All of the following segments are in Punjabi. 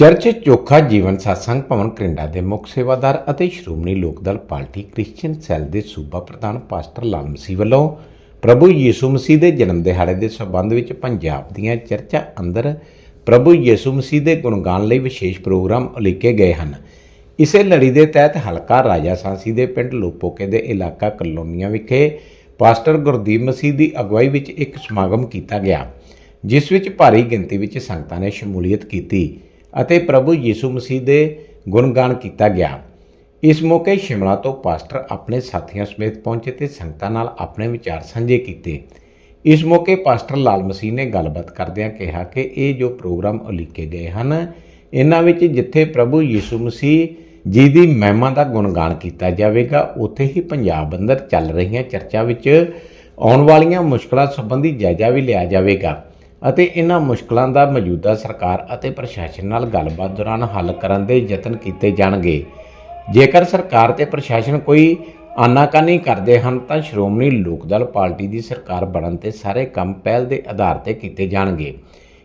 ਚਰਚ ਚੋਖਾ ਜੀਵਨ satsang ਭਵਨ ਕਰਿੰਡਾ ਦੇ ਮੁੱਖ ਸੇਵਾਦਾਰ ਅਤੇ ਸ਼੍ਰੋਮਣੀ ਲੋਕ ਦਲ ਪਾਰਟੀ ਕ੍ਰਿਸਚੀਅਨ ਸੈੱਲ ਦੇ ਸੂਬਾ ਪ੍ਰਧਾਨ ਪਾਸਟਰ ਲਾਲ ਮਸੀਹ ਵੱਲੋਂ ਪ੍ਰਭੂ ਯੀਸ਼ੂ ਮਸੀਹ ਦੇ ਜਨਮ ਦਿਹਾੜੇ ਦੇ ਸੰਬੰਧ ਵਿੱਚ ਪੰਜਾਬ ਦੀਆਂ ਚਰਚਾਂ ਅੰਦਰ ਪ੍ਰਭੂ ਯੀਸ਼ੂ ਮਸੀਹ ਦੇ ਗੁਣਗਾਨ ਲਈ ਵਿਸ਼ੇਸ਼ ਪ੍ਰੋਗਰਾਮ ਉਲੀਕੇ ਗਏ ਹਨ। ਇਸੇ ਲੜੀ ਦੇ ਤਹਿਤ ਹਲਕਾ ਰਾਜਾ ਸਾਂਸੀ ਦੇ ਪਿੰਡ ਲੋਪੋਕੇ ਦੇ ਇਲਾਕਾ ਕਲੋਨੀਆਂ ਵਿਖੇ ਪਾਸਟਰ ਗੁਰਦੀਪ ਮਸੀਹ ਦੀ ਅਗਵਾਈ ਵਿੱਚ ਇੱਕ ਸਮਾਗਮ ਕੀਤਾ ਗਿਆ, ਜਿਸ ਵਿੱਚ ਭਾਰੀ ਗਿਣਤੀ ਵਿੱਚ ਸੰਗਤਾਂ ਨੇ ਸ਼ਮੂਲੀਅਤ ਕੀਤੀ। ਅਤੇ ਪ੍ਰਭੂ ਯੀਸ਼ੂ ਮਸੀਹ ਦੇ ਗੁਣਗਾਨ ਕੀਤਾ ਗਿਆ। ਇਸ ਮੌਕੇ ਸ਼ਿਮਲਾ ਤੋਂ ਪਾਸਟਰ ਆਪਣੇ ਸਾਥੀਆਂ ਸਮੇਤ ਪਹੁੰਚੇ ਤੇ ਸੰਗਤਾਂ ਨਾਲ ਆਪਣੇ ਵਿਚਾਰ ਸਾਂਝੇ ਕੀਤੇ। ਇਸ ਮੌਕੇ ਪਾਸਟਰ ਲਾਲ ਮਸੀਹ ਨੇ ਗੱਲਬਾਤ ਕਰਦਿਆਂ ਕਿਹਾ ਕਿ ਇਹ ਜੋ ਪ੍ਰੋਗਰਾਮ ਉਲੀਕੇ ਗਏ ਹਨ, ਇਹਨਾਂ ਵਿੱਚ ਜਿੱਥੇ ਪ੍ਰਭੂ ਯੀਸ਼ੂ ਮਸੀਹ ਜੀ ਦੀ ਮਹਿਮਾ ਦਾ ਗੁਣਗਾਨ ਕੀਤਾ ਜਾਵੇਗਾ, ਉੱਥੇ ਹੀ ਪੰਜਾਬ ਅੰਦਰ ਚੱਲ ਰਹੀਆਂ ਚਰਚਾ ਵਿੱਚ ਆਉਣ ਵਾਲੀਆਂ ਮੁਸ਼ਕਲਾਂ ਸੰਬੰਧੀ ਜਾਇਜ਼ਾ ਵੀ ਲਿਆ ਜਾਵੇਗਾ। ਅਤੇ ਇਹਨਾਂ ਮੁਸ਼ਕਲਾਂ ਦਾ ਮੌਜੂਦਾ ਸਰਕਾਰ ਅਤੇ ਪ੍ਰਸ਼ਾਸਨ ਨਾਲ ਗੱਲਬਾਤ ਦੌਰਾਨ ਹੱਲ ਕਰਨ ਦੇ ਯਤਨ ਕੀਤੇ ਜਾਣਗੇ। ਜੇਕਰ ਸਰਕਾਰ ਤੇ ਪ੍ਰਸ਼ਾਸਨ ਕੋਈ ਆਨਾਕਾਨੀ ਕਰਦੇ ਹਨ, ਤਾਂ ਸ਼੍ਰੋਮਣੀ ਲੋਕ ਦਲ ਪਾਰਟੀ ਦੀ ਸਰਕਾਰ ਬਣਨ ਤੇ ਸਾਰੇ ਕੰਮ ਪਹਿਲ ਦੇ ਆਧਾਰ ਤੇ ਕੀਤੇ ਜਾਣਗੇ।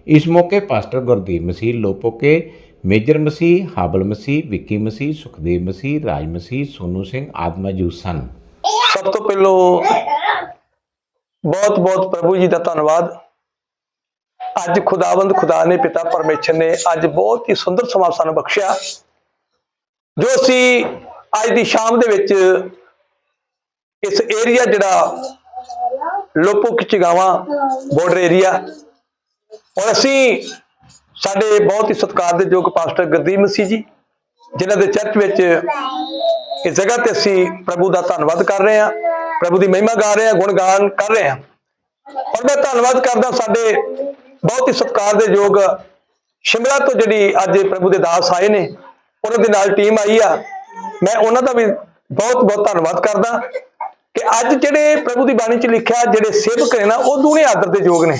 ਇਸ ਮੌਕੇ ਪਾਸਟਰ ਗੁਰਦੀਪ ਮਸੀਹ, ਲੋਪੋਕੇ, ਮੇਜਰ ਮਸੀਹ, ਹਾਬਲ ਮਸੀਹ, ਵਿੱਕੀ ਮਸੀਹ, ਸੁਖਦੇਵ ਮਸੀਹ, ਰਾਜ ਮਸੀਹ, ਸੋਨੂ ਸਿੰਘ ਆਦਿ ਮੌਜੂਦ ਸਨ। ਸਭ ਤੋਂ ਪਹਿਲਾਂ ਬਹੁਤ ਬਹੁਤ ਪ੍ਰਭੂ ਜੀ ਦਾ ਧੰਨਵਾਦ। ਅੱਜ ਖੁਦਾਵੰਦ ਖੁਦਾ ਨੇ, ਪਿਤਾ ਪਰਮੇਸ਼ਰ ਨੇ ਅੱਜ ਬਹੁਤ ਹੀ ਸੁੰਦਰ ਸਮਾਂ ਸਾਨੂੰ ਬਖਸ਼ਿਆ। ਜੋ ਅਸੀਂ ਅੱਜ ਦੀ ਸ਼ਾਮ ਦੇ ਵਿੱਚ ਇਸ ਏਰੀਆ ਜਿਹੜਾ ਲੋਪੋ ਕਿਚਗਾਵਾ ਬਾਰਡਰ ਏਰੀਆ ਔਰ ਅਸੀਂ ਸਾਡੇ ਬਹੁਤ ਹੀ ਸਤਿਕਾਰ ਦੇ ਯੋਗ ਪਾਸਟਰ ਗੁਰਦੀਪ ਮਸੀਹ ਜੀ, ਜਿਨ੍ਹਾਂ ਦੇ ਚਰਚ ਵਿੱਚ ਇਸ ਜਗ੍ਹਾ ਤੇ ਅਸੀਂ ਪ੍ਰਭੂ ਦਾ ਧੰਨਵਾਦ ਕਰ ਰਹੇ ਹਾਂ, ਪ੍ਰਭੂ ਦੀ ਮਹਿਮਾ ਗਾ ਰਹੇ ਹਾਂ ਗੁਣਗਾਨ ਕਰ ਰਹੇ ਹਾਂ। ਔਰ ਮੈਂ ਧੰਨਵਾਦ ਕਰਦਾ ਸਾਡੇ ਬਹੁਤ ਹੀ ਸਤਿਕਾਰ ਦੇ ਯੋਗ ਸ਼ਿਮਲਾ ਤੋਂ ਜਿਹੜੀ ਅੱਜ ਪ੍ਰਭੂ ਦੇ ਦਾਸ ਆਏ ਨੇ, ਉਹਨਾਂ ਦੇ ਨਾਲ ਟੀਮ ਆਈ ਆ। ਮੈਂ ਉਹਨਾਂ ਦਾ ਵੀ ਬਹੁਤ ਬਹੁਤ ਧੰਨਵਾਦ ਕਰਦਾ ਕਿ ਅੱਜ ਜਿਹੜੇ ਪ੍ਰਭੂ ਦੀ ਬਾਣੀ 'ਚ ਲਿਖਿਆ, ਜਿਹੜੇ ਸੇਵਕ ਨੇ ਨਾ, ਉਹ ਦੂਨੇ ਆਦਰ ਦੇ ਯੋਗ ਨੇ।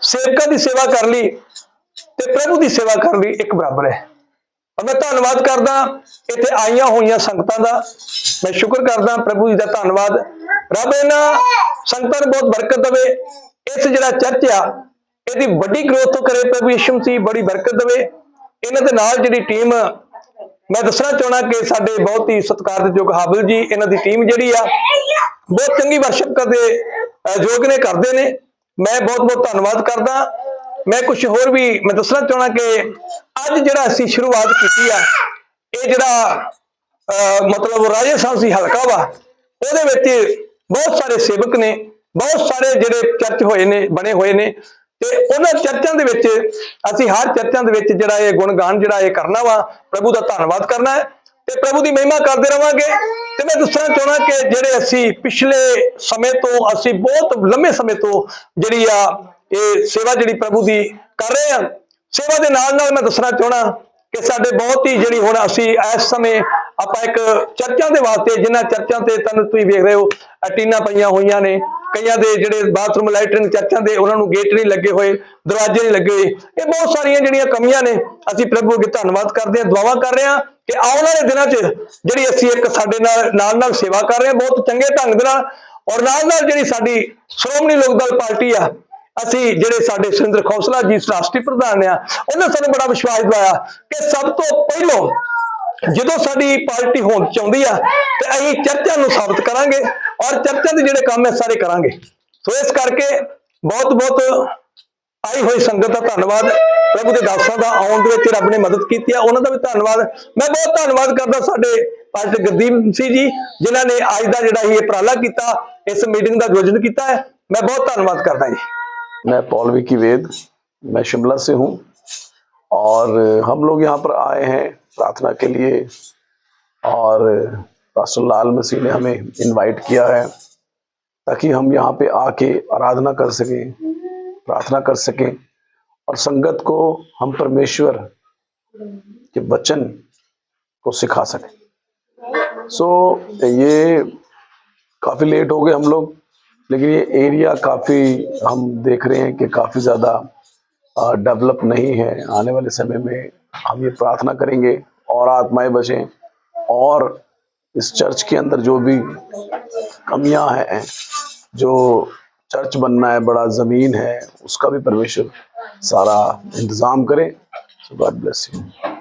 ਸੇਵਕਾਂ ਦੀ ਸੇਵਾ ਕਰ ਲਈ ਤੇ ਪ੍ਰਭੂ ਦੀ ਸੇਵਾ ਕਰਨ ਲਈ ਇੱਕ ਬਰਾਬਰ ਹੈ। ਔਰ ਮੈਂ ਧੰਨਵਾਦ ਕਰਦਾ, ਇੱਥੇ ਆਈਆਂ ਹੋਈਆਂ ਸੰਗਤਾਂ ਦਾ। ਮੈਂ ਸ਼ੁਕਰ ਕਰਦਾ ਪ੍ਰਭੂ ਜੀ ਦਾ ਧੰਨਵਾਦ। ਰੱਬ ਇਹਨਾਂ ਸੰਗਤਾਂ ਨੂੰ ਬਹੁਤ ਬਰਕਤ ਦੇਵੇ। ਇਸ ਜਿਹੜਾ ਚਰਚ ਆ ਇਹਦੀ ਵੱਡੀ ਗਰੋਥ ਤੋਂ ਕਰੇ ਪ੍ਰਭੂ ਯਿਸੂ ਮਸੀਹ ਬੜੀ ਬਰਕਤ ਦੇਵੇ। ਇਹਨਾਂ ਦੇ ਨਾਲ ਜਿਹੜੀ ਟੀਮ ਮੈਂ ਦੱਸਣਾ ਚਾਹਣਾ ਕਿ ਸਾਡੇ ਬਹੁਤ ਹੀ ਸਤਿਕਾਰਯੋਗ ਹਾਬਲ ਜੀ, ਇਹਨਾਂ ਦੀ ਟੀਮ ਜਿਹੜੀ ਆ, ਬਹੁਤ ਚੰਗੀ ਵਰਸ਼ਿਪ ਕਰਦੇ ਯੋਗ ਨੇ ਕਰਦੇ ਨੇ। ਮੈਂ ਬਹੁਤ ਬਹੁਤ ਧੰਨਵਾਦ ਕਰਦਾ। ਮੈਂ ਕੁਝ ਹੋਰ ਵੀ ਮੈਂ ਦੱਸਣਾ ਚਾਹਣਾ ਕਿ ਅੱਜ ਜਿਹੜਾ ਅਸੀਂ ਸ਼ੁਰੂਆਤ ਕੀਤੀ ਆ, ਇਹ ਜਿਹੜਾ, ਅਹ, ਮਤਲਬ ਰਾਜਸਥਾਨ ਸੀ ਹਲਕਾ ਵਾ, ਉਹਦੇ ਵਿੱਚ ਬਹੁਤ ਸਾਰੇ ਸੇਵਕ ਨੇ, ਬਹੁਤ ਸਾਰੇ ਜਿਹੜੇ ਚਰਚ ਹੋਏ ਨੇ, ਬਣੇ ਹੋਏ ਨੇ। ਤੇ ਉਹਨਾਂ ਚਰਚਾਂ ਦੇ ਵਿੱਚ ਅਸੀਂ ਹਰ ਚਰਚਾਂ ਦੇ ਵਿੱਚ ਜਿਹੜਾ ਇਹ ਗੁਣਗਾਨ ਜਿਹੜਾ ਇਹ ਕਰਨਾ ਵਾ, ਪ੍ਰਭੂ ਦਾ ਧੰਨਵਾਦ ਕਰਨਾ ਹੈ ਤੇ ਪ੍ਰਭੂ ਦੀ ਮਹਿਮਾ ਕਰਦੇ ਰਵਾਂਗੇ। ਤੇ ਮੈਂ ਦੱਸਣਾ ਚਾਹਣਾ ਕਿ ਜਿਹੜੇ ਅਸੀਂ ਪਿਛਲੇ ਸਮੇਂ ਤੋਂ, ਅਸੀਂ ਬਹੁਤ ਲੰਮੇ ਸਮੇਂ ਤੋਂ ਜਿਹੜੀ ਆ, ਇਹ ਸੇਵਾ ਜਿਹੜੀ ਪ੍ਰਭੂ ਦੀ ਕਰ ਰਹੇ ਹਾਂ, ਸੇਵਾ ਦੇ ਨਾਲ ਨਾਲ ਮੈਂ ਦੱਸਣਾ ਚਾਹਣਾ ਕਿ ਸਾਡੇ ਬਹੁਤ ਹੀ ਜਿਹੜੀ ਹੁਣ ਅਸੀਂ ਇਸ ਸਮੇਂ ਆਪਾਂ ਇੱਕ ਚਰਚਾਂ ਦੇ ਵਾਸਤੇ, ਜਿਨ੍ਹਾਂ ਚਰਚਾਂ ਤੇ ਤੁਹਾਨੂੰ ਤੁਸੀਂ ਵੇਖ ਰਹੇ ਹੋ ਟੀਨਾਂ ਪਈਆਂ ਹੋਈਆਂ ਨੇ। ਕਈਆਂ ਦੇ ਜਿਹੜੇ ਬਾਥਰੂਮ ਲੈਟਰਿਨ ਚਰਚਾਂ ਦੇ ਉਹਨਾਂ ਨੂੰ ਗੇਟ ਨਹੀਂ ਲੱਗੇ ਹੋਏ, ਦਰਵਾਜ਼ੇ ਨਹੀਂ ਲੱਗੇ ਹੋਏ। ਇਹ ਬਹੁਤ ਸਾਰੀਆਂ ਜਿਹੜੀਆਂ ਕਮੀਆਂ ਨੇ, ਅਸੀਂ ਪ੍ਰਭੂ ਅੱਗੇ ਧੰਨਵਾਦ ਕਰਦੇ ਹਾਂ, ਦੁਆਵਾਂ ਕਰ ਰਹੇ ਹਾਂ ਕਿ ਆਉਣ ਵਾਲੇ ਦਿਨਾਂ 'ਚ ਜਿਹੜੀ ਅਸੀਂ ਇੱਕ ਸਾਡੇ ਨਾਲ ਨਾਲ ਨਾਲ ਸੇਵਾ ਕਰ ਰਹੇ ਹਾਂ, ਬਹੁਤ ਚੰਗੇ ਢੰਗ ਦੇ ਨਾਲ ਔਰ ਨਾਲ ਨਾਲ ਜਿਹੜੀ ਸਾਡੀ ਸ਼੍ਰੋਮਣੀ ਲੋਕ ਦਲ ਪਾਰਟੀ ਆ, ਅਸੀਂ ਜਿਹੜੇ ਸਾਡੇ ਸੁਰਿੰਦਰ ਖੌਸਲਾ ਜੀ, ਰਾਸ਼ਟਰੀ ਪ੍ਰਧਾਨ ਆ, ਉਹਨਾਂ ਸਾਨੂੰ ਬੜਾ ਵਿਸ਼ਵਾਸ ਦਿਵਾਇਆ ਕਿ ਸਭ ਤੋਂ ਪਹਿਲਾਂ ਜਦੋਂ ਸਾਡੀ ਪਾਰਟੀ ਹੋਂਦ ਚਾਹੁੰਦੀ ਆ ਤੇ ਅਸੀਂ ਚਰਚਾ ਨੂੰ ਸਾਬਤ ਕਰਾਂਗੇ ਔਰ ਚਰਚਾ ਦੇ ਜਿਹੜੇ ਕੰਮ ਹੈ ਸਾਰੇ ਕਰਾਂਗੇ ਸੋ ਇਸ ਕਰਕੇ ਬਹੁਤ ਬਹੁਤ ਆਈ ਹੋਈ ਸੰਗਤ ਦਾ ਧੰਨਵਾਦ ਪ੍ਰਭੂ ਦੇ ਦਾਸਾਂ ਦਾ ਆਉਣ ਦੇ ਵਿੱਚ ਰੱਬ ਨੇ ਮਦਦ ਕੀਤੀ ਆ ਉਹਨਾਂ ਦਾ ਵੀ ਧੰਨਵਾਦ ਮੈਂ ਬਹੁਤ ਧੰਨਵਾਦ ਕਰਦਾ ਸਾਡੇ ਪਾਸਟਰ ਗੁਰਦੀਪ ਸਿੰਘ ਜੀ ਜਿਨ੍ਹਾਂ ਨੇ ਅੱਜ ਦਾ ਜਿਹੜਾ ਇਹ ਉਪਰਾਲਾ ਕੀਤਾ ਇਸ ਮੀਟਿੰਗ ਦਾ ਆਯੋਜਨ ਕੀਤਾ ਹੈ ਮੈਂ ਬਹੁਤ ਧੰਨਵਾਦ ਕਰਦਾ ਜੀ मैं पॉल विकी वेद मैं शिमला से हूँ और हम लोग यहाँ पर आए हैं प्रार्थना के लिए। और पास्टर लाल मसीह ने हमें इनवाइट किया है ताकि हम यहाँ पे आके आराधना कर सकें प्रार्थना कर सकें और संगत को हम परमेश्वर के वचन को सिखा सकें। सो so, ये काफ़ी लेट हो गए हम लोग लेकिन ये एरिया काफ़ी हम देख रहे हैं कि काफ़ी ज़्यादा डेवलप नहीं है। आने वाले समय में हम ये प्रार्थना करेंगे, और आत्माएँ बचें और इस चर्च के अंदर जो भी कमियाँ हैं, जो चर्च बनना है, बड़ा ज़मीन है, उसका भी परमेश्वर सारा इंतज़ाम करें सो गॉड ब्लेस you.